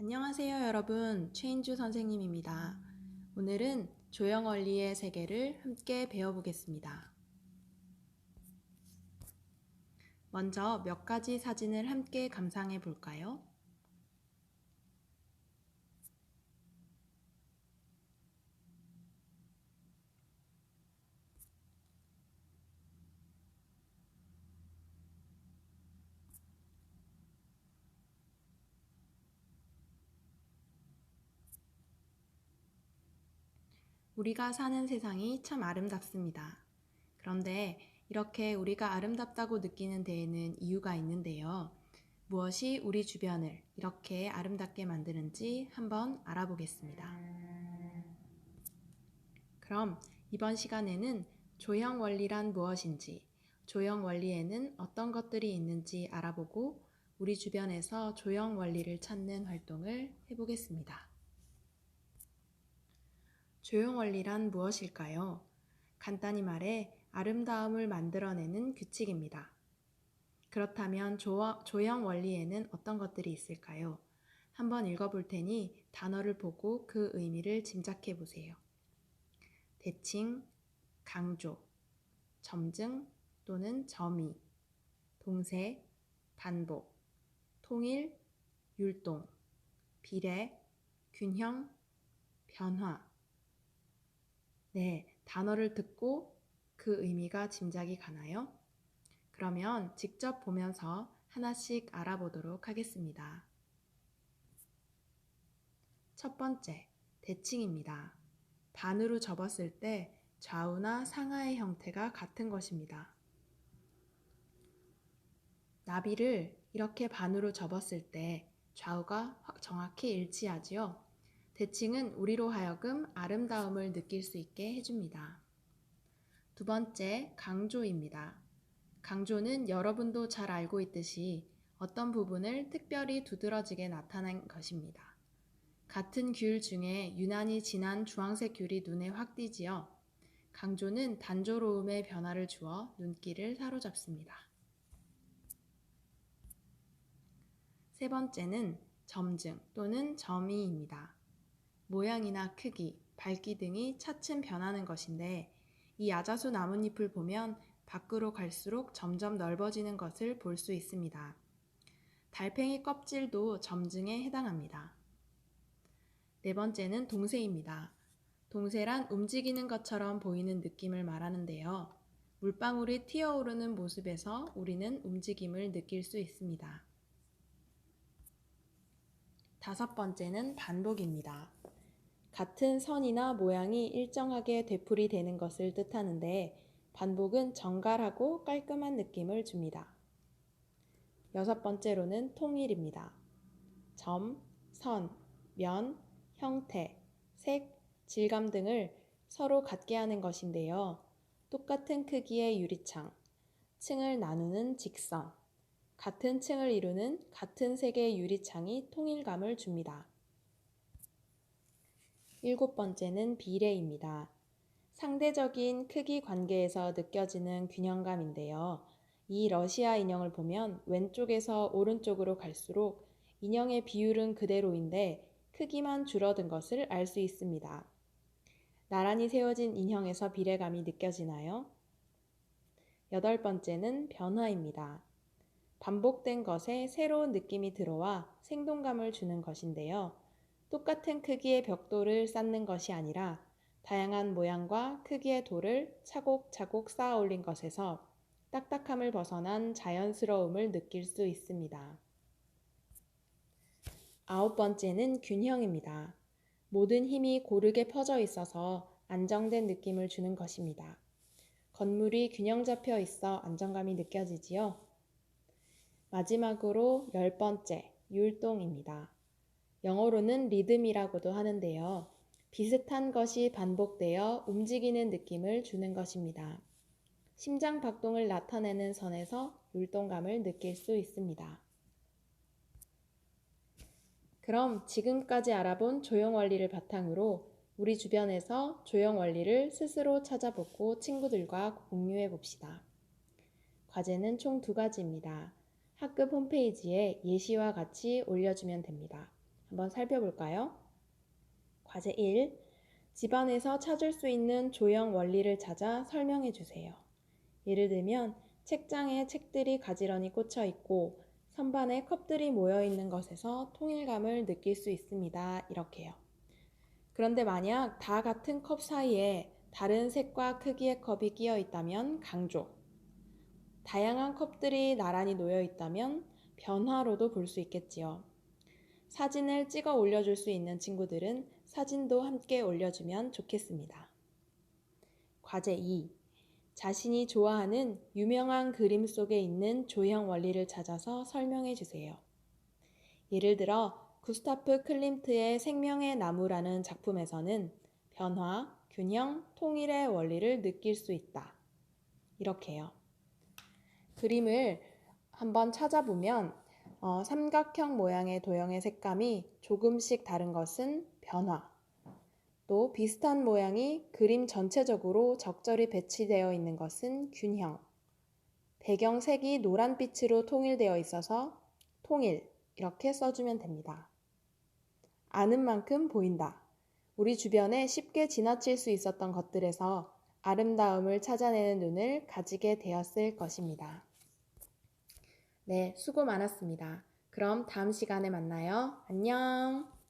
안녕하세요, 여러분. 최인주 선생님입니다. 오늘은 조형 원리의 세계를 함께 배워보겠습니다. 먼저 몇 가지 사진을 함께 감상해 볼까요? 우리가 사는 세상이 참 아름답습니다. 그런데 이렇게 우리가 아름답다고 느끼는 데에는 이유가 있는데요. 무엇이 우리 주변을 이렇게 아름답게 만드는지 한번 알아보겠습니다. 그럼 이번 시간에는 조형 원리란 무엇인지, 조형 원리에는 어떤 것들이 있는지 알아보고 우리 주변에서 조형 원리를 찾는 활동을 해보겠습니다. 조형 원리란 무엇일까요? 간단히 말해 아름다움을 만들어내는 규칙입니다. 그렇다면 조, 조형 원리에는 어떤 것들이 있을까요? 한번 읽어볼 테니 단어를 보고 그 의미를 짐작해 보세요. 대칭, 강조, 점증 또는 점의, 동세, 반복, 통일, 율동, 비례, 균형, 변화. 네, 단어를 듣고 그 의미가 짐작이 가나요? 그러면 직접 보면서 하나씩 알아보도록 하겠습니다. 첫 번째, 대칭입니다. 반으로 접었을 때 좌우나 상하의 형태가 같은 것입니다. 나비를 이렇게 반으로 접었을 때 좌우가 정확히 일치하지요. 대칭은 우리로 하여금 아름다움을 느낄 수 있게 해줍니다. 두 번째, 강조입니다. 강조는 여러분도 잘 알고 있듯이 어떤 부분을 특별히 두드러지게 나타낸 것입니다. 같은 귤 중에 유난히 진한 주황색 귤이 눈에 확 띄지요. 강조는 단조로움의 변화를 주어 눈길을 사로잡습니다. 세 번째는 점증 또는 점의입니다. 모양이나 크기, 밝기 등이 차츰 변하는 것인데 이 야자수 나뭇잎을 보면 밖으로 갈수록 점점 넓어지는 것을 볼 수 있습니다. 달팽이 껍질도 점증에 해당합니다. 네 번째는 동세입니다. 동세란 움직이는 것처럼 보이는 느낌을 말하는데요. 물방울이 튀어오르는 모습에서 우리는 움직임을 느낄 수 있습니다. 다섯 번째는 반복입니다. 같은 선이나 모양이 일정하게 되풀이 되는 것을 뜻하는데 반복은 정갈하고 깔끔한 느낌을 줍니다. 여섯 번째로는 통일입니다. 점, 선, 면, 형태, 색, 질감 등을 서로 같게 하는 것인데요. 똑같은 크기의 유리창, 층을 나누는 직선, 같은 층을 이루는 같은 색의 유리창이 통일감을 줍니다. 일곱 번째는 비례입니다. 상대적인 크기 관계에서 느껴지는 균형감인데요. 이 러시아 인형을 보면 왼쪽에서 오른쪽으로 갈수록 인형의 비율은 그대로인데 크기만 줄어든 것을 알 수 있습니다. 나란히 세워진 인형에서 비례감이 느껴지나요? 여덟 번째는 변화입니다. 반복된 것에 새로운 느낌이 들어와 생동감을 주는 것인데요. 똑같은 크기의 벽돌을 쌓는 것이 아니라 다양한 모양과 크기의 돌을 차곡차곡 쌓아 올린 것에서 딱딱함을 벗어난 자연스러움을 느낄 수 있습니다. 아홉 번째는 균형입니다. 모든 힘이 고르게 퍼져 있어서 안정된 느낌을 주는 것입니다. 건물이 균형 잡혀 있어 안정감이 느껴지지요? 마지막으로 열 번째, 율동입니다. 영어로는 리듬이라고도 하는데요. 비슷한 것이 반복되어 움직이는 느낌을 주는 것입니다. 심장 박동을 나타내는 선에서 율동감을 느낄 수 있습니다. 그럼 지금까지 알아본 조형 원리를 바탕으로 우리 주변에서 조형 원리를 스스로 찾아보고 친구들과 공유해 봅시다. 과제는 총 두 가지입니다. 학급 홈페이지에 예시와 같이 올려주면 됩니다. 한번 살펴볼까요? 과제 1. 집안에서 찾을 수 있는 조형 원리를 찾아 설명해 주세요. 예를 들면 책장에 책들이 가지런히 꽂혀 있고 선반에 컵들이 모여 있는 것에서 통일감을 느낄 수 있습니다. 이렇게요. 그런데 만약 다 같은 컵 사이에 다른 색과 크기의 컵이 끼어 있다면 강조. 다양한 컵들이 나란히 놓여 있다면 변화로도 볼 수 있겠지요. 사진을 찍어 올려줄 수 있는 친구들은 사진도 함께 올려주면 좋겠습니다. 과제 2. 자신이 좋아하는 유명한 그림 속에 있는 조형 원리를 찾아서 설명해 주세요. 예를 들어 구스타프 클림트의 생명의 나무라는 작품에서는 변화, 균형, 통일의 원리를 느낄 수 있다. 이렇게요. 그림을 한번 찾아보면 어, 삼각형 모양의 도형의 색감이 조금씩 다른 것은 변화. 또 비슷한 모양이 그림 전체적으로 적절히 배치되어 있는 것은 균형. 배경 색이 노란빛으로 통일되어 있어서 통일. 이렇게 써주면 됩니다. 아는 만큼 보인다. 우리 주변에 쉽게 지나칠 수 있었던 것들에서 아름다움을 찾아내는 눈을 가지게 되었을 것입니다. 네, 수고 많았습니다. 그럼 다음 시간에 만나요. 안녕!